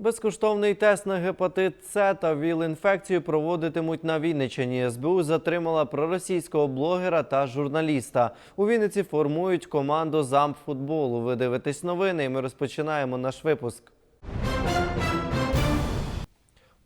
Безкоштовний тест на гепатит С та ВІЛ-інфекцію проводитимуть на Вінниччині. СБУ затримала проросійського блогера та журналіста. У Вінниці формують команду замфутболу. Ви дивитесь новини, і ми розпочинаємо наш випуск.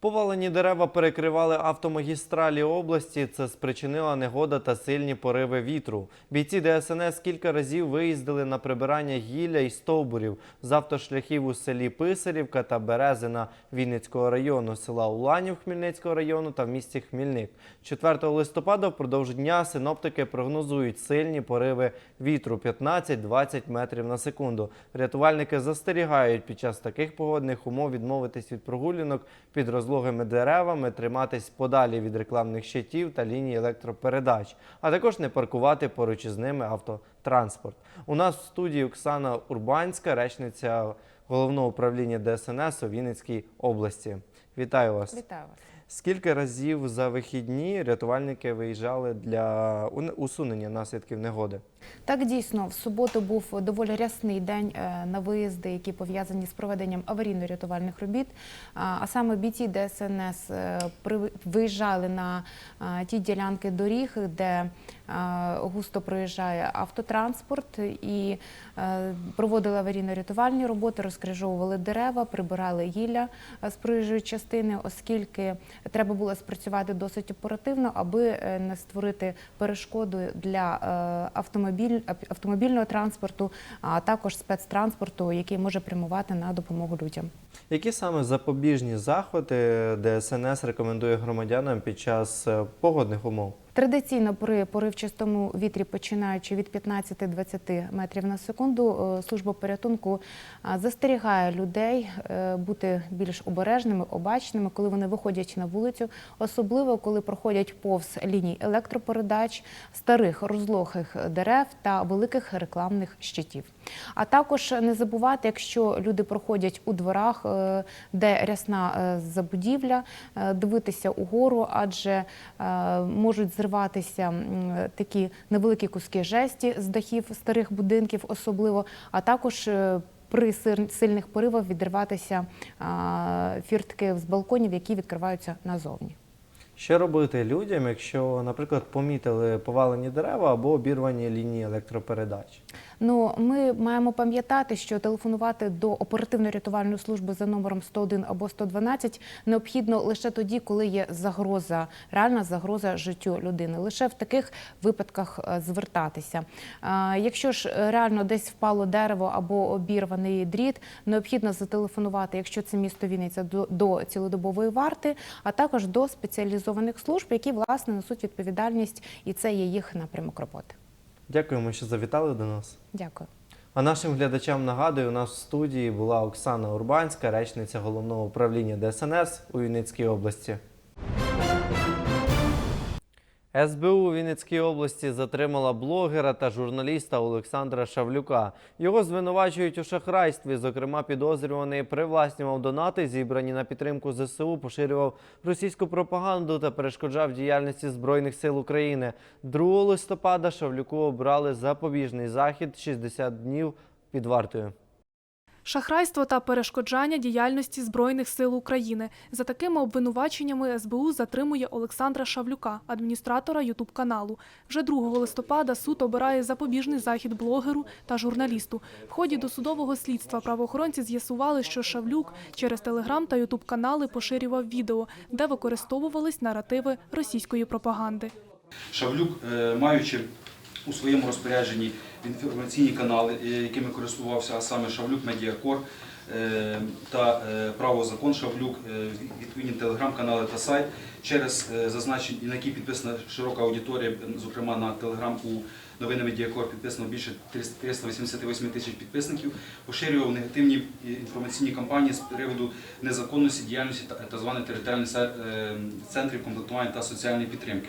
Повалені дерева перекривали автомагістралі області. Це спричинила негода та сильні пориви вітру. Бійці ДСНС кілька разів виїздили на прибирання гілля і стовбурів з автошляхів у селі Писарівка та Березина Вінницького району, села Уланів Хмельницького району та в місті Хмільник. 4 листопада впродовж дня синоптики прогнозують сильні пориви вітру 15-20 метрів на секунду. Рятувальники застерігають під час таких погодних умов відмовитись від прогулянок під розлогими деревами, триматись подалі від рекламних щитів та ліній електропередач, а також не паркувати поруч із ними автотранспорт. У нас в студії Оксана Урбанська, речниця головного управління ДСНС у Вінницькій області. Вітаю вас. Вітаю вас. Скільки разів за вихідні рятувальники виїжджали для усунення наслідків негоди? Так дійсно в суботу був доволі рясний день е, на виїзди, які пов'язані з проведенням аварійно-рятувальних робіт. А саме бійці ДСНС е, виїжджали на е, ті ділянки доріг, де густо проїжджає автотранспорт, і проводили аварійно-рятувальні роботи, розкрижовували дерева, прибирали гілля з проїжджої частини, оскільки треба було спрацювати досить оперативно, аби не створити перешкоду для е, автомобіль, автомобільного транспорту, а також спецтранспорту, який може прямувати на допомогу людям. Які саме запобіжні заходи ДСНС рекомендує громадянам під час е, погодних умов? Традиційно при поривчастому вітрі, починаючи від 15-20 метрів на секунду, е, служба порятунку е, застерігає людей бути більш обережними, обачними, коли вони виходять на вулицю, особливо коли проходять повз ліній електропередач, старих розлогих дерев та великих рекламних щитів. А також не забувати, якщо люди проходять у дворах, е, де рясна е, забудівля, е, дивитися угору, адже можуть зриватися такі невеликі куски жесті з дахів старих будинків, особливо, а також при сильних поривах відриватися фіртки з балконів, які відкриваються назовні. Що робити людям, якщо, наприклад, помітили повалені дерева або обірвані лінії електропередач? Ну, ми маємо пам'ятати, що телефонувати до оперативно-рятувальної служби за номером 101 або 112 необхідно лише тоді, коли є загроза, реальна загроза життю людини. Лише в таких випадках е, звертатися. Е, Якщо ж реально десь впало дерево або обірваний дріт, необхідно зателефонувати, якщо це місто Вінниця, до цілодобової варти, а також до спеціалізованих служб, які власне несуть відповідальність, і це є їх напрямок роботи. Дякуємо, що завітали до нас. Дякую. А нашим глядачам нагадую, у нас в студії була Оксана Урбанська, речниця головного управління ДСНС у Вінницькій області. СБУ Вінницькій області затримала блогера та журналіста Олександра Шавлюка. Його звинувачують у шахрайстві. Зокрема, підозрюваний привласнював донати, зібрані на підтримку ЗСУ, поширював російську пропаганду та перешкоджав діяльності Збройних сил України. 2 листопада Шавлюку обрали запобіжний захід 60 днів під вартою. Шахрайство та перешкоджання діяльності Збройних сил України. За такими обвинуваченнями СБУ затримує Олександра Шавлюка, адміністратора Ютуб-каналу. Вже 2 листопада суд обирає запобіжний захід блогеру та журналісту. В ході досудового слідства правоохоронці з'ясували, що Шавлюк через телеграм та Ютуб-канали поширював відео, де використовувались наративи російської пропаганди. Шавлюк, е, маючи у своєму розпорядженні інформаційні канали, е, якими користувався, а саме Шавлюк Медіакор е, та е, Право Закон Шавлюк, відповідні телеграм-канали та сайт, через зазначені, на які підписана широка аудиторія, зокрема на телеграм у новини Медіакор підписано більше 388 тисяч підписників, поширював негативні інформаційні кампанії з приводу незаконності діяльності та званих територіальних центрів комплектування та соціальної підтримки.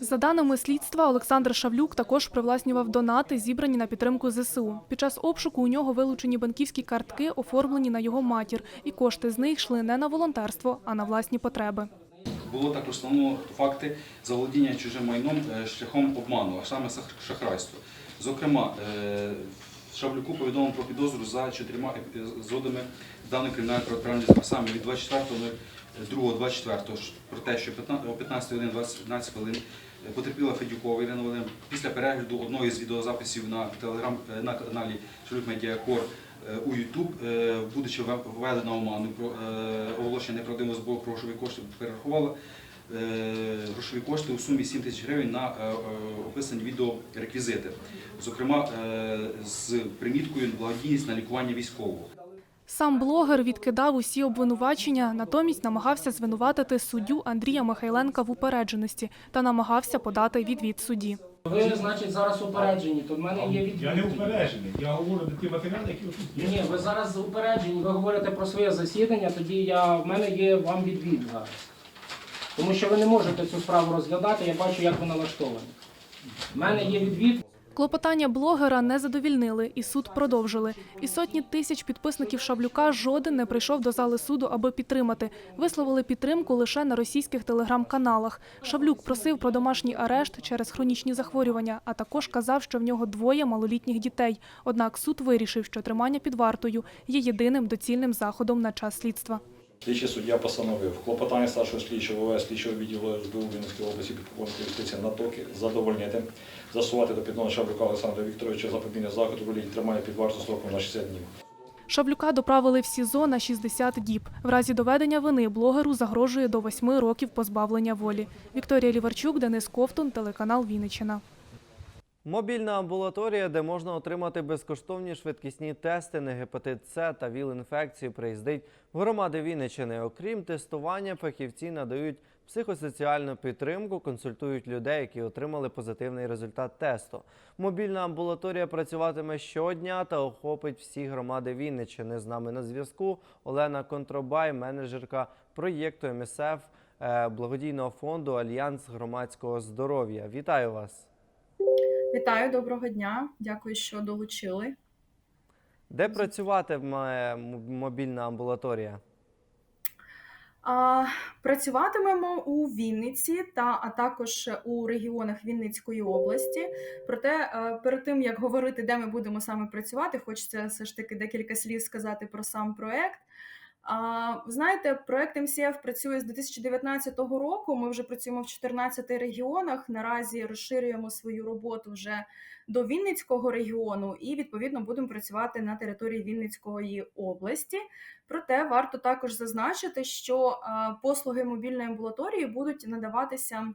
За даними слідства, Олександр Шавлюк також привласнював донати, зібрані на підтримку ЗСУ. Під час обшуку у нього вилучені банківські картки, оформлені на його матір, і кошти з них йшли не на волонтерство, а на власні потреби. Було також встановлено факти заволодіння чужим майном е, шляхом обману, а саме шахрайство. Зокрема, е, Шавлюку повідомлено про підозру за чотирма епізодами даної кримінальної протиправної справи, саме від 24.02.24, про те, що 15 о 15 годин 12 хвилин е, потерпіла Федюкова Ірина Володимирівна після перегляду одної з відеозаписів на телеграм е, на каналі Шавлюк Медіа Кор е, у е, будучи вве- введена оману про е, оголошення неправдивого збору грошових коштів, перерахувала. Е, грошові кошти у сумі 7 тисяч гривень на е, е, описані відеореквізити, зокрема е, з приміткою благодійність на лікування військового. Сам блогер відкидав усі обвинувачення, натомість намагався звинуватити суддю Андрія Михайленка в упередженості та намагався подати відвід судді. Ви, значить, зараз упереджені, то в мене є відповідь. Я не упереджений. Я говорю про ті матеріали, які тут є. ні, ви зараз упереджені, ви говорите про своє засідання, тоді я, в мене є вам відвід зараз. Тому що ви не можете цю справу розглядати, я бачу, як ви налаштовані. В мене є відвід. Клопотання блогера не задовільнили, і суд продовжили. І сотні тисяч підписників Шаблюка жоден не прийшов до зали суду, аби підтримати. Висловили підтримку лише на російських телеграм-каналах. Шаблюк просив про домашній арешт через хронічні захворювання, а також казав, що в нього двоє малолітніх дітей. Однак суд вирішив, що тримання під вартою є єдиним доцільним заходом на час слідства. Слідчий суддя постановив клопотання старшого слідчого ВВС слідчого відділу СБУ Вінницької області підполковника юстиції Натоки задовольнити, засувати до підного Шаблюка Олександра Вікторовича запобігання заходу у вигляді тримання під варту строком на 60 днів. Шаблюка доправили в СІЗО на 60 діб. В разі доведення вини блогеру загрожує до 8 років позбавлення волі. Вікторія Ліварчук, Денис Ковтун, телеканал Вінниччина. Мобільна амбулаторія, де можна отримати безкоштовні швидкісні тести на гепатит С та ВІЛ-інфекцію, приїздить в громади Вінниччини. Окрім тестування, фахівці надають психосоціальну підтримку, консультують людей, які отримали позитивний результат тесту. Мобільна амбулаторія працюватиме щодня та охопить всі громади Вінниччини. З нами на зв'язку Олена Контробай, менеджерка проєкту МСФ е, благодійного фонду Альянс громадського здоров'я. Вітаю вас! Вітаю, доброго дня. Дякую, що долучили. Де працюватиме м- мобільна амбулаторія? А, працюватимемо у Вінниці та а також у регіонах Вінницької області. Проте е, перед тим як говорити, де ми будемо саме працювати, хочеться все ж таки декілька слів сказати про сам проект. Ви знаєте, проект МСФ працює з 2019 року. Ми вже працюємо в 14 регіонах. Наразі розширюємо свою роботу вже до Вінницького регіону і відповідно будемо працювати на території Вінницької області. Проте варто також зазначити, що послуги мобільної амбулаторії будуть надаватися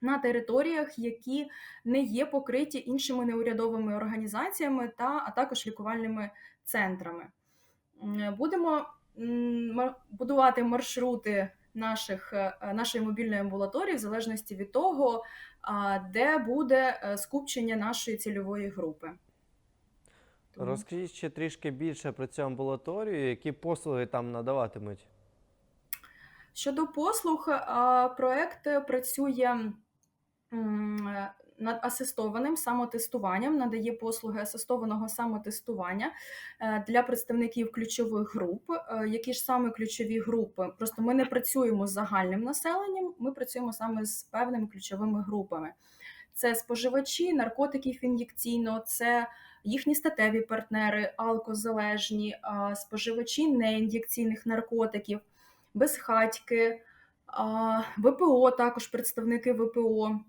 на територіях, які не є покриті іншими неурядовими організаціями та а також лікувальними центрами. Будемо будувати маршрути наших, е, нашої мобільної амбулаторії в залежності від того, де буде е, скупчення нашої цільової групи. Розкажіть ще трішки більше про цю амбулаторію, які послуги там надаватимуть. Щодо послуг, проект працює над асистованим самотестуванням, надає послуги асистованого самотестування е, для представників ключових груп. Е, Які ж саме ключові групи? Просто ми не працюємо з загальним населенням, ми працюємо саме з певними ключовими групами. Це споживачі наркотиків ін'єкційно, це їхні статеві партнери, алкозалежні, споживачі неін'єкційних наркотиків безхатьки, ВПО, також представники ВПО.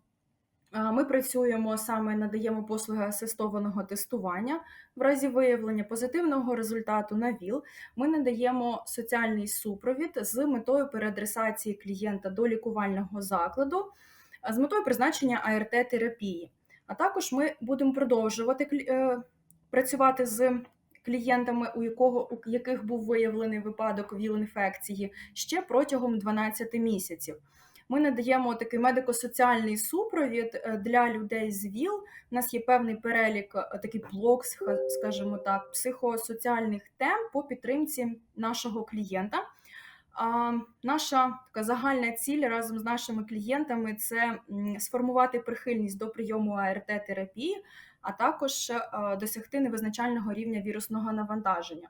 Ми працюємо саме, надаємо послуги асистованого тестування. В разі виявлення позитивного результату на ВІЛ ми надаємо соціальний супровід з метою переадресації клієнта до лікувального закладу з метою призначення АРТ-терапії. А також ми будемо продовжувати е, працювати з клієнтами, у якого у яких був виявлений випадок ВІЛ-інфекції ще протягом 12 місяців. Ми надаємо такий медико-соціальний супровід е, для людей з ВІЛ. У нас є певний перелік, е, такий блок, скажімо так, психосоціальних тем по підтримці нашого клієнта. А, наша така загальна ціль разом з нашими клієнтами це сформувати прихильність до прийому АРТ-терапії, а також е, досягти невизначального рівня вірусного навантаження.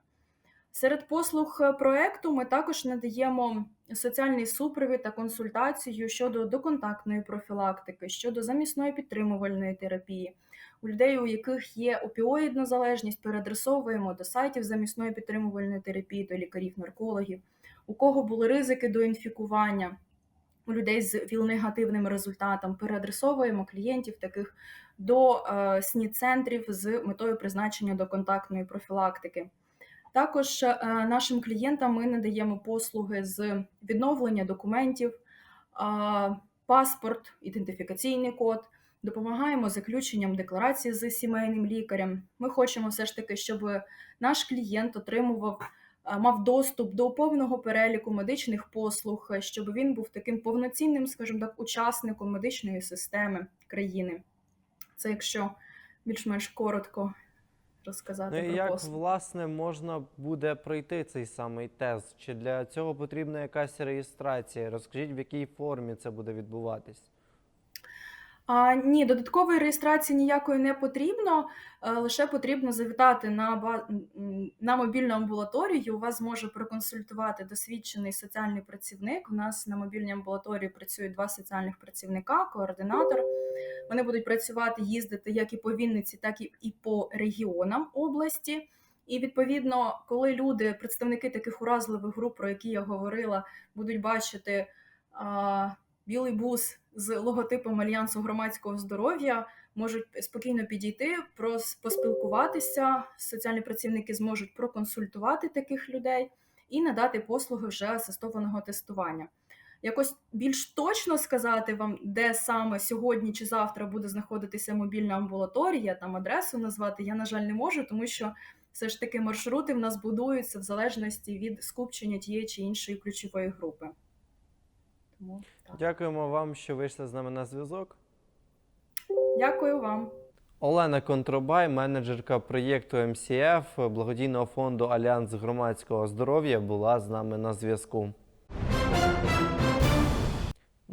Серед послуг е, проекту ми також надаємо соціальний супровід та консультацію щодо доконтактної профілактики, щодо замісної підтримувальної терапії. У людей, у яких є опіоїдна залежність, переадресовуємо до сайтів замісної підтримувальної терапії, до лікарів-наркологів. У кого були ризики до інфікування, у людей з ВІЛ-негативним результатом, переадресовуємо клієнтів таких до е, СНІ-центрів з метою призначення доконтактної профілактики. Також е, нашим клієнтам ми надаємо послуги з відновлення документів, паспорт, ідентифікаційний код, допомагаємо заключенням декларації з сімейним лікарем. Ми хочемо все ж таки, щоб наш клієнт отримував, е, мав доступ до повного переліку медичних послуг, щоб він був таким повноцінним, скажімо так, учасником медичної системи країни. Це якщо більш-менш коротко розказати Ну і про як послуги. власне можна буде пройти цей самий тест? Чи для цього потрібна якась реєстрація? Розкажіть, в якій формі це буде відбуватись? А, ні, додаткової реєстрації ніякої не потрібно. е, Лише потрібно завітати на, на мобільну амбулаторію. У вас зможе проконсультувати досвідчений соціальний працівник. У нас на мобільній амбулаторії працюють два соціальних працівника, координатор. Вони будуть працювати, їздити як і по Вінниці, так і по регіонам області. І відповідно, коли люди, представники таких уразливих груп, про які я говорила, будуть бачити а, білий бус з логотипом Альянсу громадського здоров'я, можуть спокійно підійти, поспілкуватися. Соціальні працівники зможуть проконсультувати таких людей і надати послуги вже асистованого тестування. Якось більш точно сказати вам, де саме сьогодні чи завтра буде знаходитися мобільна амбулаторія, там адресу назвати, я, на жаль, не можу, тому що все ж таки маршрути в нас будуються в залежності від скупчення тієї чи іншої ключової групи. Тому. Дякуємо вам, що вийшли з нами на зв'язок. Дякую вам. Олена Контробай, менеджерка проєкту МСФ благодійного фонду Альянс громадського здоров'я, була з нами на зв'язку.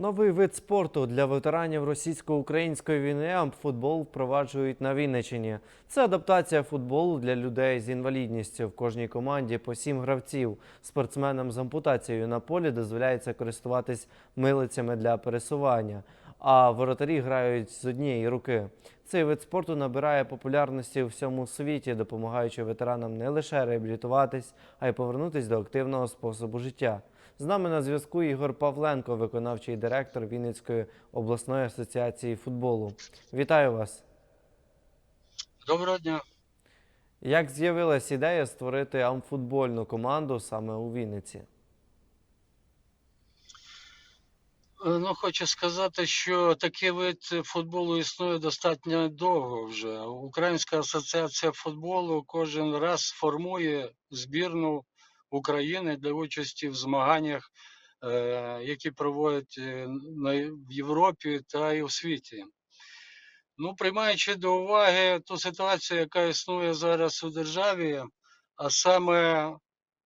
Новий вид спорту для ветеранів російсько-української війни амфутбол впроваджують на Вінниччині. Це адаптація футболу для людей з інвалідністю. В кожній команді по сім гравців. Спортсменам з ампутацією на полі дозволяється користуватись милицями для пересування, а воротарі грають з однієї руки. Цей вид спорту набирає популярності у всьому світі, допомагаючи ветеранам не лише реабілітуватись, а й повернутись до активного способу життя. З нами на зв'язку Ігор Павленко, виконавчий директор Вінницької обласної асоціації футболу. Вітаю вас! Доброго дня. Як з'явилась ідея створити амфутбольну команду саме у Вінниці? Е, Ну, хочу сказати, що такий вид футболу існує достатньо довго вже. Українська асоціація футболу кожен раз формує збірну України для участі в змаганнях, е, які проводять е, в Європі та і у світі. Ну, приймаючи до уваги ту ситуацію, яка існує зараз у державі, а саме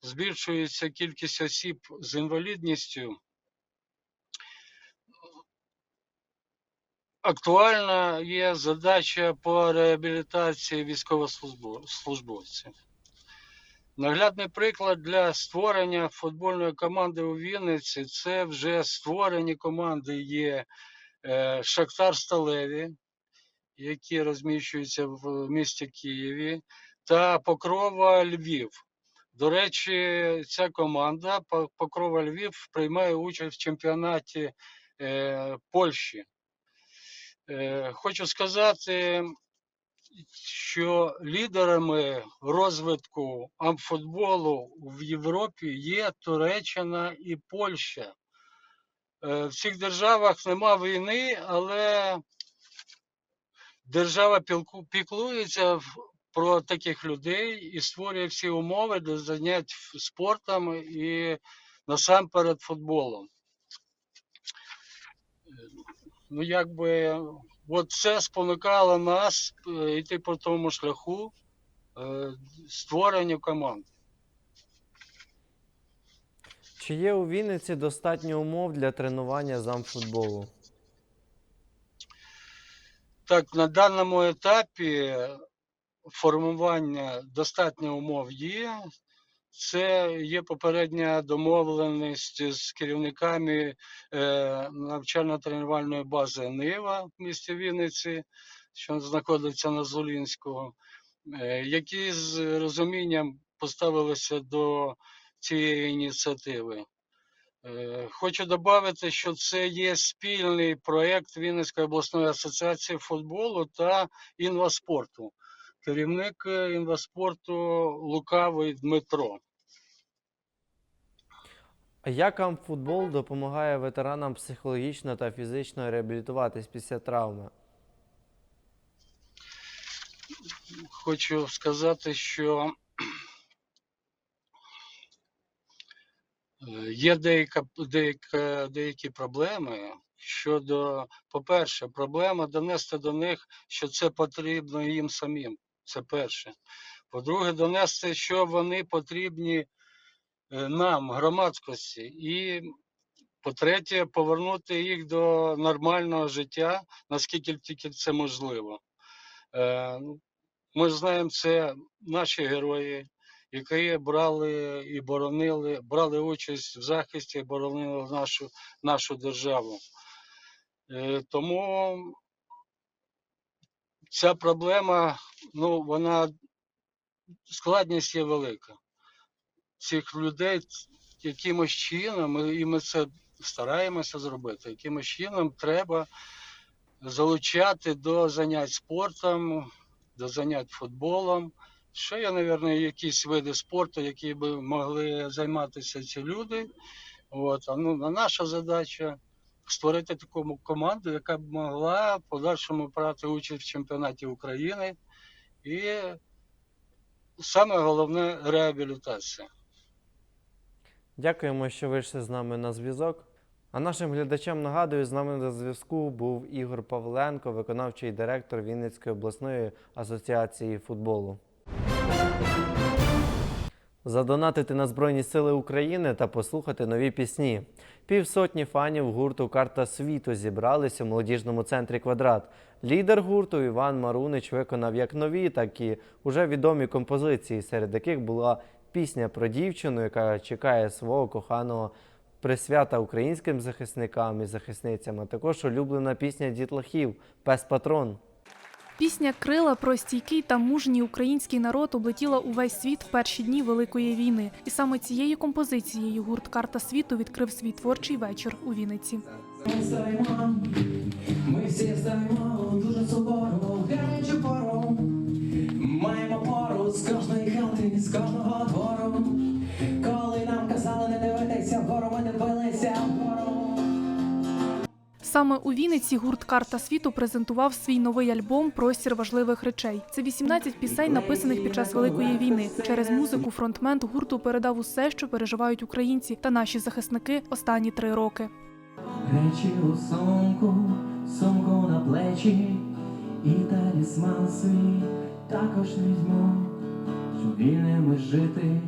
збільшується кількість осіб з інвалідністю. Актуальна є задача по реабілітації військовослужбовців. Наглядний приклад для створення футбольної команди у Вінниці це вже створені команди є е, Шахтар Сталеві, які розміщуються в місті Києві, та Покрова Львів. До речі, ця команда Покрова Львів приймає участь в чемпіонаті е, Польщі. Е, Хочу сказати, що лідерами розвитку амфутболу в Європі є Туреччина і Польща. Е, В цих державах нема війни, але держава піклується про таких людей і створює всі умови для занять спортом і насамперед футболом. ну якби от це спонукало нас е, йти по тому шляху е, створення команд. Чи є у Вінниці достатньо умов для тренування з амфутболу? Так, на даному етапі формування достатньо умов є. Це є попередня домовленість з керівниками е, навчально-тренувальної бази Нива в місті Вінниці, що знаходиться на Золінського, е, які з розумінням поставилися до цієї ініціативи. Е, Хочу додати, що це є спільний проєкт Вінницької обласної асоціації футболу та інваспорту. Керівник е, інваспорту Лукавий Дмитро. А Як вам футбол допомагає ветеранам психологічно та фізично реабілітуватись після травми? Хочу сказати, що е, є деяка, деяка, деякі проблеми щодо, по-перше, проблема донести до них, що це потрібно їм самим. Це перше. По-друге, донести, що вони потрібні е, нам, громадськості. І по-третє, повернути їх до нормального життя, наскільки тільки це можливо. Е, Ми знаємо, це наші герої, які брали і боронили, брали участь в захисті і боронили нашу, нашу державу. Е, Тому ця проблема, ну, вона складність є велика. Цих людей якимось чином, і- ми це стараємося зробити, якимось чином треба залучати до занять спортом, до занять футболом. Ще є, мабуть, якісь види спорту, які би могли займатися ці люди. От, а ну, наша задача створити таку команду, яка б могла в подальшому брати участь в чемпіонаті України. І саме головне реабілітація. Дякуємо, що вийшли з нами на зв'язок. А нашим глядачам нагадую, з нами на зв'язку був Ігор Павленко, виконавчий директор Вінницької обласної асоціації футболу. Задонатити на Збройні Сили України та послухати нові пісні. Півсотні фанів гурту Карта світу зібрались у молодіжному центрі Квадрат. Лідер гурту Іван Марунич виконав як нові, так і уже відомі композиції, серед яких була пісня про дівчину, яка чекає свого коханого присвята українським захисникам і захисницям, а також улюблена пісня дітлахів Пес Патрон. Пісня Крила про стійкий та мужній український народ облетіла увесь світ в перші дні Великої війни. І саме цією композицією гурт Карта світу відкрив свій творчий вечір у Вінниці. Ми стоїмо, ми всі стоїмо дуже суворо, гарячу пору. Маємо пору з кожної хати, з кожного Саме у Вінниці гурт Карта світу презентував свій новий альбом Простір важливих речей. Це 18 пісень, написаних під час Великої війни. Через музику фронтмен гурту передав усе, що переживають українці та наші захисники останні три роки. Речі у сумку, сумку на плечі, і талісман свій також візьму, щоб вільними жити,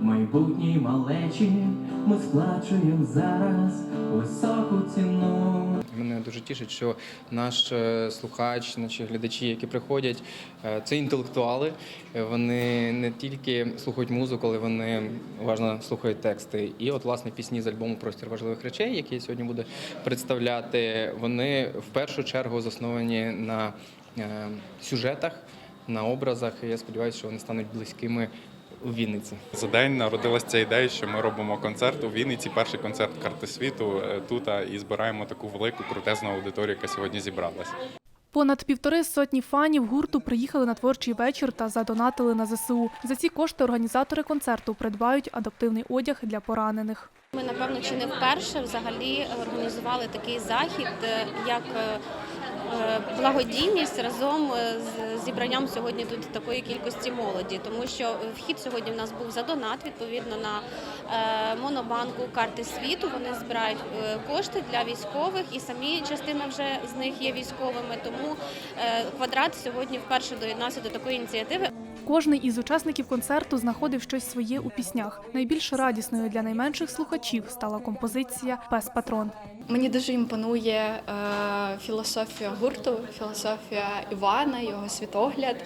майбутній малечі, ми сплачуємо зараз високу ціну. Мене дуже тішить, що наш е, слухач, наші глядачі, які приходять, е, це інтелектуали. Е, Вони не тільки слухають музику, але вони уважно слухають тексти. І от власне пісні з альбому Простір важливих речей, які я сьогодні буду представляти, вони в першу чергу засновані на сюжетах, на образах. І я сподіваюся, що вони стануть близькими у Вінниці. За день народилася ця ідея, що ми робимо концерт у Вінниці, перший концерт карти світу е, тут і збираємо таку велику крутезну аудиторію, яка сьогодні зібралася. Понад півтори сотні фанів гурту приїхали на творчий вечір та задонатили на ЗСУ. За ці кошти організатори концерту придбають адаптивний одяг для поранених. Ми напевно чи не вперше взагалі організували такий захід, е, як е, благодійність разом е, з зібранням сьогодні тут такої кількості молоді, тому що вхід сьогодні в нас був за донат відповідно на е, монобанку карти світу. Вони збирають е, кошти для військових, і самі частина вже з них є військовими. Тому е, квадрат сьогодні вперше доєднався до такої ініціативи. Кожний із учасників концерту знаходив щось своє у піснях. Найбільш радісною для найменших слухачів стала композиція Пес Патрон. Мені дуже імпонує е, філософія гурту, філософія Івана, його світогляд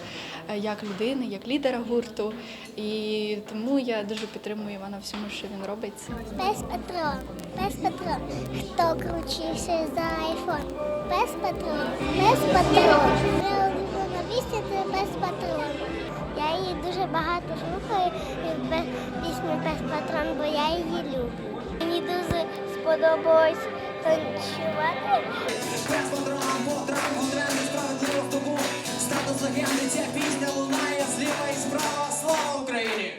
е, як людини, як лідера гурту. І тому я дуже підтримую Івана всьому, що він робить. Пес патрон, пес патрон. Хто кручився за айфон? Пес патрон, пес патрон. Моя улюблена пісня це пес патрон. Її дуже багато слухаю пісню Пес патрон, бо я її люблю. Мені дуже сподобалось танцювати. Статус легенди, ця пісня лунає зліва і справа. Слава Україні!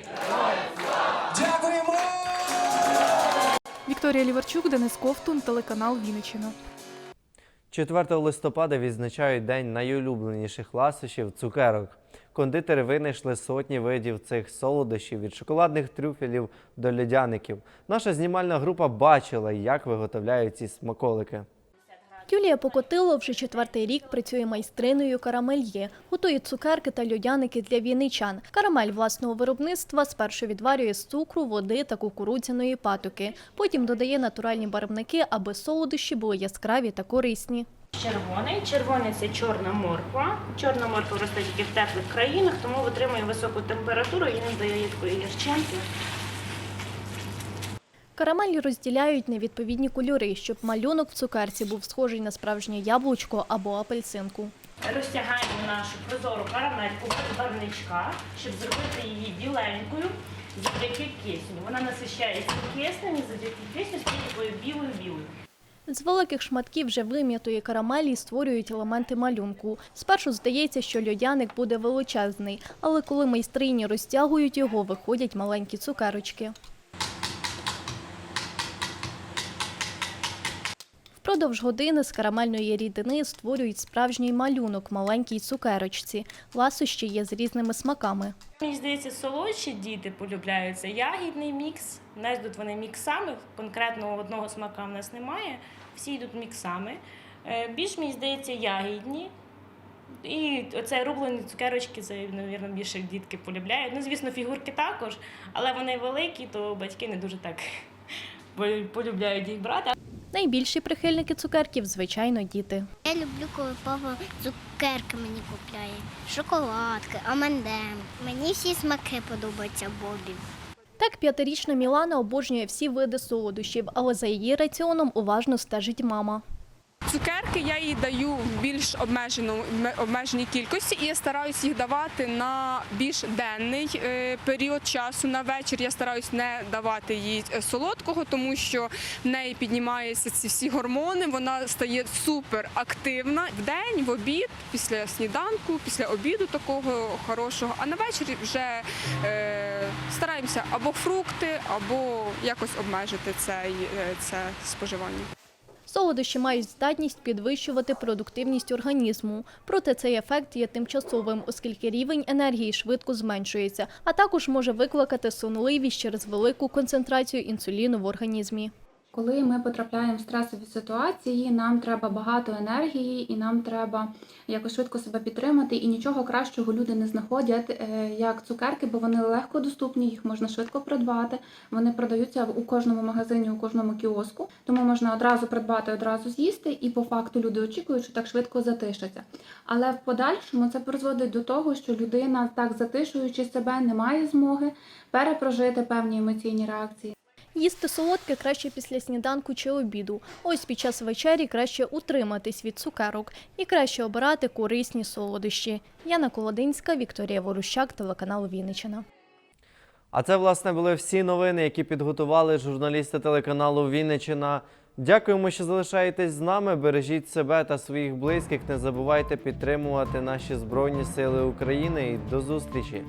Дякуємо! Вікторія Ліварчук, Денис Ковтун, телеканал Вінниччина. 4 листопада відзначають день найулюбленіших ласощів цукерок. Кондитери винайшли сотні видів цих солодощів від шоколадних трюфелів до льодяників. Наша знімальна група бачила, як виготовляють ці смаколики. Юлія Покотило вже четвертий рік працює майстриною карамельє, готує цукерки та льодяники для вінничан. Карамель власного виробництва спершу відварює з цукру, води та кукурудзяної патоки. Потім додає натуральні барвники, аби солодощі були яскраві та корисні. Червоний. Червоний це чорна морква. Чорна морква росте тільки в теплих країнах, тому витримує високу температуру і не дає такої гірчинки. Карамель розділяють на відповідні кольори, щоб малюнок в цукерці був схожий на справжнє яблучко або апельсинку. Розтягаємо нашу прозору карамельку без барвничка, щоб зробити її біленькою завдяки кисню. Вона насищається киснем і завдяки кисню стає такою білою-білою. З великих шматків вже вим'ятої карамелі створюють елементи малюнку. Спершу здається, що льодяник буде величезний, але коли майстрині розтягують його, виходять маленькі цукерочки. Впродовж години з карамельної рідини створюють справжній малюнок маленькій цукерочці. Ласощі є з різними смаками. Мені здається, солодші діти полюбляються ягідний мікс. У нас йдуть вони міксами, конкретного одного смака в нас немає. Всі йдуть міксами. Е, Більш мені здається, ягідні. І оце рублені цукерочки, це, мабуть, більше дітки полюбляють. Ну, звісно, фігурки також, але вони великі, то батьки не дуже так полюбляють їх брати. Найбільші прихильники цукерків, звичайно, діти. Я люблю, коли папа цукерки мені купляє. Шоколадки, амендем. Мені всі смаки подобаються Бобі. Так, п'ятирічна Мілана обожнює всі види солодощів, але за її раціоном уважно стежить мама. Цукерки я їй даю в більш обмежену обмеженій кількості, і я стараюся їх давати на більш денний е, період часу. На вечір я стараюсь не давати їй е, солодкого, тому що в неї піднімаються ці всі гормони. Вона стає супер активна в день, в обід, після сніданку, після обіду такого хорошого. А на вечір вже е, стараємося або фрукти, або якось обмежити цей, е, це споживання. Солодощі мають здатність підвищувати продуктивність організму. Проте цей ефект є тимчасовим, оскільки рівень енергії швидко зменшується, а також може викликати сонливість через велику концентрацію інсуліну в організмі. Коли ми потрапляємо в стресові ситуації, нам треба багато енергії і нам треба якось швидко себе підтримати. І нічого кращого люди не знаходять, е, як цукерки, бо вони легко доступні, їх можна швидко придбати. Вони продаються у кожному магазині, у кожному кіоску. Тому можна одразу придбати, одразу з'їсти, і по факту люди очікують, що так швидко затишаться. Але в подальшому це призводить до того, що людина, так затишуючи себе, не має змоги перепрожити певні емоційні реакції. Їсти солодке краще після сніданку чи обіду. Ось під час вечері краще утриматись від цукерок і краще обирати корисні солодощі. Яна Колодинська, Вікторія Ворущак, телеканал Вінниччина. А це, власне, були всі новини, які підготували журналісти телеканалу Вінничина. Дякуємо, що залишаєтесь з нами. Бережіть себе та своїх близьких. Не забувайте підтримувати наші Збройні Сили України. І до зустрічі!